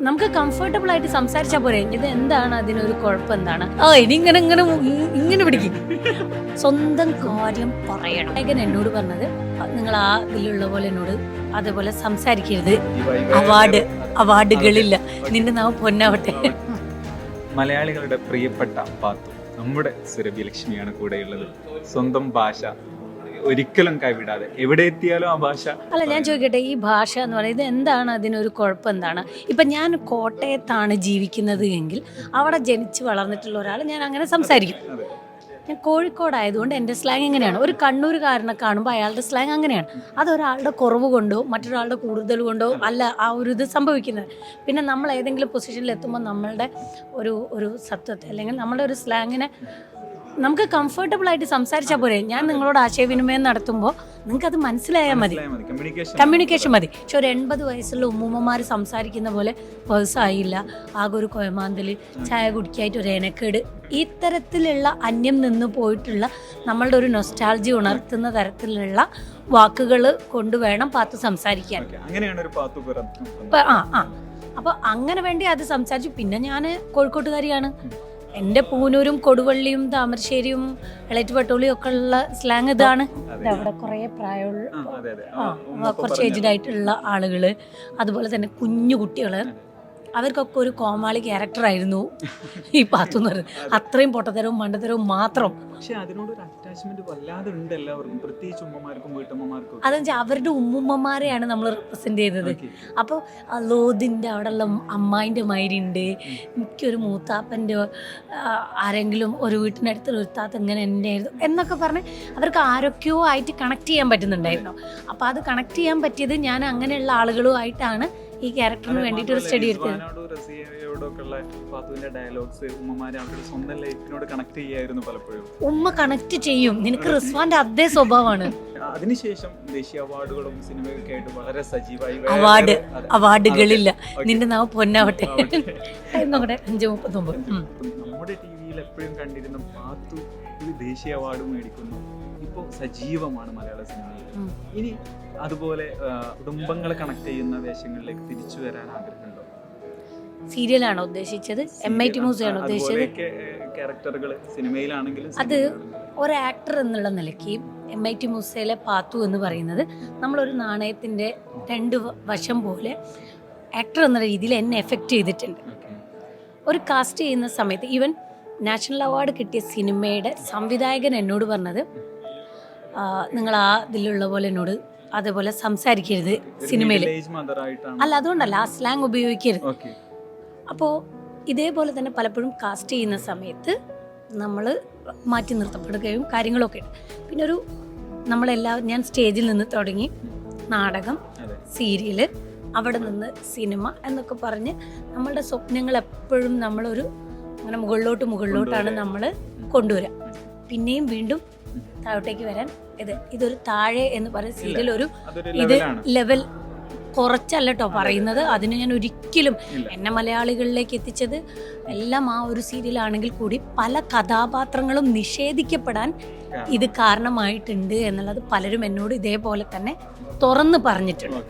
നമുക്ക് കംഫർട്ടബിൾ ആയിട്ട് സംസാരിച്ചാൽ പോരെ. ഇത് എന്താണ്? അതിനൊരു കുഴപ്പം എന്താണ്? ആ ഇനി ഇങ്ങനെ ഇങ്ങനെ ഇങ്ങനെ പിടിക്കും. സ്വന്തം കാര്യം പറയണം. അങ്ങനെ എന്നോട് പറഞ്ഞത് നിങ്ങൾ ആ ഇതിലുള്ള പോലെ എന്നോട് അതേപോലെ സംസാരിക്കരുത്. അവാർഡ് അവാർഡുകളില്ല. നിന്റെ നാവ് പൊന്നാവട്ടെ. മലയാളികളുടെ പ്രിയപ്പെട്ട പാത്തു നമ്മുടെ സുരഭി ലക്ഷ്മിയാണ് കൂടെയുള്ളത്. സ്വന്തം ഭാഷ ഒരിക്കലും കൈവിടാതെ. എവിടെ എത്തിയാലും ആ ഭാഷ അല്ല ഞാൻ ചോദിക്കട്ടെ ഈ ഭാഷ എന്ന് പറയുന്നത് എന്താണ് അതിനൊരു കുഴപ്പം എന്താണ്? ഇപ്പം ഞാൻ കോട്ടയത്താണ് ജീവിക്കുന്നത് എങ്കിൽ അവിടെ ജനിച്ചു വളർന്നിട്ടുള്ള ഒരാൾ ഞാൻ അങ്ങനെ സംസാരിക്കും. ഞാൻ കോഴിക്കോടായതുകൊണ്ട് എന്റെ സ്ലാങ് എങ്ങനെയാണ്? ഒരു കണ്ണൂരുകാരനെ കാണുമ്പോൾ അയാളുടെ സ്ലാങ് അങ്ങനെയാണ്. അതൊരാളുടെ കുറവ് കൊണ്ടോ മറ്റൊരാളുടെ കൂടുതൽ കൊണ്ടോ അല്ല ആ ഒരു ഇത് സംഭവിക്കുന്നത്. പിന്നെ നമ്മൾ ഏതെങ്കിലും പൊസിഷനിൽ എത്തുമ്പോൾ നമ്മളുടെ ഒരു ഒരു സത്വത്തെ അല്ലെങ്കിൽ നമ്മളുടെ ഒരു സ്ലാങ്ങിനെ നമുക്ക് കംഫർട്ടബിൾ ആയിട്ട് സംസാരിച്ചാൽ പോരെ. ഞാൻ നിങ്ങളോട് ആശയവിനിമയം നടത്തുമ്പോൾ നിങ്ങൾക്ക് അത് മനസ്സിലായാൽ മതി. കമ്മ്യൂണിക്കേഷൻ മതി. പക്ഷെ ഒരു എൺപത് വയസ്സുള്ള ഉമ്മൂമ്മമാർ സംസാരിക്കുന്ന പോലെ പേഴ്സായില്ല ആകെ ഒരു കൊയമാന്തൽ ചായ കുടിക്കായിട്ട് ഒരു എനക്കേട്. ഇത്തരത്തിലുള്ള അന്യം നിന്ന് പോയിട്ടുള്ള നമ്മളുടെ ഒരു നൊസ്റ്റാൾജി ഉണർത്തുന്ന തരത്തിലുള്ള വാക്കുകൾ കൊണ്ടുവേണം പാത്തു സംസാരിക്കാൻ. ആ ആ. അപ്പൊ അങ്ങനെ വേണ്ടി അത് സംസാരിച്ചു. പിന്നെ ഞാൻ കോഴിക്കോട്ടുകാരിയാണ്. എന്റെ പൂനൂരും കൊടുവള്ളിയും താമരശ്ശേരിയും അളേറ്റ് പട്ടോളിയും ഒക്കെ ഉള്ള സ്ലാങ് ഇതാണ്. അവിടെ കുറേ പ്രായമുള്ള കുറച്ച് ഏജ്ഡ് ആയിട്ടുള്ള ആളുകൾ അതുപോലെ തന്നെ കുഞ്ഞു കുട്ടികൾ അവർക്കൊക്കെ ഒരു കോമാളി ക്യാരക്ടറായിരുന്നു ഈ പാത്തു എന്ന് പറയുന്നത്. അത്രയും പൊട്ടത്തരവും മണ്ടത്തരവും മാത്രം. പക്ഷെ അതിനോടൊരു അറ്റാച്ച്മെന്റ് വല്ലാതെ ഉണ്ട് എല്ലാവർക്കും. പ്രത്യേകിച്ച് ഉമ്മമാർക്കും വീട്ടമ്മമാർക്കും. അതെന്ന് വെച്ചാൽ അവരുടെ ഉമ്മുമ്മമാരെയാണ് നമ്മൾ റെപ്രസെന്റ് ചെയ്തത്. അപ്പോൾ ലോതിന്റെ അവിടെയുള്ള അമ്മായിന്റെ മൈരുണ്ട് എനിക്കൊരു മൂത്താപ്പന്റെ മൂത്താപ്പന്റെ ആരെങ്കിലും ഒരു വീട്ടിനടുത്ത് നിർത്താത്ത താത്ത ഇങ്ങനെ എന്റെ ആയിരുന്നു എന്നൊക്കെ പറഞ്ഞ് അവർക്ക് ആരൊക്കെയോ ആയിട്ട് കണക്ട് ചെയ്യാൻ പറ്റുന്നുണ്ടായിരുന്നു. അപ്പോൾ അത് കണക്ട് ചെയ്യാൻ പറ്റിയത് ഞാൻ അങ്ങനെയുള്ള ആളുകളുമായിട്ടാണ് ഈ ക്യാരക്ടറിന് വേണ്ടിട്ട് വേണ്ടിയിട്ട് ഒരു സ്റ്റഡി എടുത്തത്. ഉമ്മ കണക്ട് ചെയ്യും. നിനക്ക് റിസ്വാന്റെ അതേ സ്വഭാവമാണ്. അതിനുശേഷം ദേശീയ അവാർഡുകളും സിനിമയൊക്കെ ആയിട്ട് വളരെ സജീവമായി അവാർഡ്. അവാർഡുകളില്ല. നിന്റെ നാവ് പൊന്നാവട്ടെ. നോക്കട്ടെ. അഞ്ച് മുപ്പത്തൊമ്പത്. നമ്മുടെ ടി വിയിൽ എപ്പോഴും കണ്ടിരുന്ന പാത്തു ഒരു ദേശീയ അവാർഡ് മേടിക്കുന്നു. ഇപ്പോൾ സജീവമാണ് മലയാള സിനിമയിൽ. ഇനി അതുപോലെ കുടുംബങ്ങളെ കണക്ട് ചെയ്യുന്ന വേഷങ്ങളിലേക്ക് തിരിച്ചു വരാൻ ആഗ്രഹമുണ്ടോ? സീരിയലാണോ ഉദ്ദേശിച്ചത്? എം ഐ ടി മ്യൂസിയാണോ ഉദ്ദേശിച്ചത്? അത് ഒരാക്ടർ ഒരു ആക്ടർ എന്നുള്ള നിലയ്ക്ക് എം ഐ ടി മുസയിലെ പാത്തു എന്ന് പറയുന്നത് നമ്മളൊരു നാണയത്തിന്റെ രണ്ട് വശം പോലെ ആക്ടർ എന്ന രീതിയിൽ എന്നെ എഫക്റ്റ് ചെയ്തിട്ടുണ്ട്. ഒരു കാസ്റ്റ് ചെയ്യുന്ന സമയത്ത് ഈവൻ നാഷണൽ അവാർഡ് കിട്ടിയ സിനിമയുടെ സംവിധായകൻ എന്നോട് പറഞ്ഞത് നിങ്ങൾ ആ ഇതിലുള്ള പോലെ എന്നോട് അതേപോലെ സംസാരിക്കരുത് സിനിമയിൽ അല്ല അതുകൊണ്ടല്ല ആ സ്ലാങ് ഉപയോഗിക്കരുത്. അപ്പോൾ ഇതേപോലെ തന്നെ പലപ്പോഴും കാസ്റ്റ് ചെയ്യുന്ന സമയത്ത് നമ്മൾ മാറ്റി നിർത്തപ്പെടുകയും കാര്യങ്ങളൊക്കെ ഉണ്ട്. പിന്നെ ഒരു നമ്മളെല്ലാവരും ഞാൻ സ്റ്റേജിൽ നിന്ന് തുടങ്ങി. നാടകം സീരിയൽ സീരിയൽ അവിടെ നിന്ന് സിനിമ എന്നൊക്കെ പറഞ്ഞ് നമ്മളുടെ സ്വപ്നങ്ങൾ എപ്പോഴും നമ്മളൊരു അങ്ങനെ മുകളിലോട്ട് മുകളിലോട്ടാണ് നമ്മൾ കൊണ്ടുവരിക പിന്നെയും വീണ്ടും താഴോട്ടേക്ക് വരാൻ ഇത് ഇതൊരു താഴെ എന്ന് പറയുന്ന സീരിയൽ ഒരു ഇത് ലെവൽ കുറച്ചല്ല കേട്ടോ പറയുന്നത്. അതിന് ഞാൻ ഒരിക്കലും. എന്നെ മലയാളികളിലേക്ക് എത്തിച്ചത് എല്ലാം ആ ഒരു സീരിയലാണെങ്കിൽ കൂടി പല കഥാപാത്രങ്ങളും നിഷേധിക്കപ്പെടാൻ ഇത് കാരണമായിട്ടുണ്ട് എന്നുള്ളത് പലരും എന്നോട് ഇതേപോലെ തന്നെ തുറന്ന് പറഞ്ഞിട്ടുണ്ട്.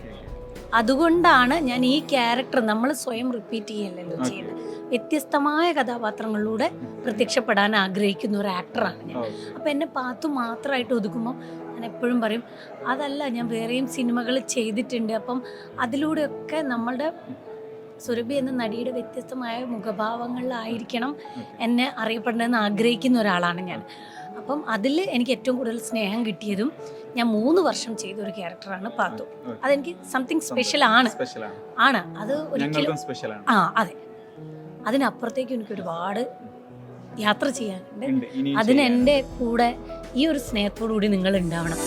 അതുകൊണ്ടാണ് ഞാൻ ഈ ക്യാരക്ടർ നമ്മൾ സ്വയം റിപ്പീറ്റ് ചെയ്യല്ലല്ലോ ചെയ്യുന്നത് വ്യത്യസ്തമായ കഥാപാത്രങ്ങളിലൂടെ പ്രത്യക്ഷപ്പെടാൻ ആഗ്രഹിക്കുന്ന ഒരു ആക്ടറാണ് ഞാൻ. അപ്പം എന്നെ പാത്തു മാത്രമായിട്ട് ഒതുക്കുമ്പോൾ ഞാൻ എപ്പോഴും പറയും അതല്ല ഞാൻ വേറെയും സിനിമകൾ ചെയ്തിട്ടുണ്ട്. അപ്പം അതിലൂടെയൊക്കെ നമ്മളുടെ സുരഭി എന്ന നടിയുടെ വ്യത്യസ്തമായ മുഖഭാവങ്ങളിലായിരിക്കണം എന്നെ അറിയപ്പെടണമെന്ന് ആഗ്രഹിക്കുന്ന ഒരാളാണ് ഞാൻ. അപ്പം അതിൽ എനിക്ക് ഏറ്റവും കൂടുതൽ സ്നേഹം കിട്ടിയതും ഞാൻ മൂന്ന് വർഷം ചെയ്ത ഒരു ക്യാരക്ടറാണ് പാത്തു. അതെനിക്ക് സംതിങ് സ്പെഷ്യൽ ആണ്. ആണ്. അത് ഒരിക്കലും ആ അതെ. അതിനപ്പുറത്തേക്ക് എനിക്ക് ഒരുപാട് യാത്ര ചെയ്യാനുണ്ട്. അതിന് എന്റെ കൂടെ ഈ ഒരു സ്നേഹത്തോടു കൂടി നിങ്ങൾ ഉണ്ടാവണം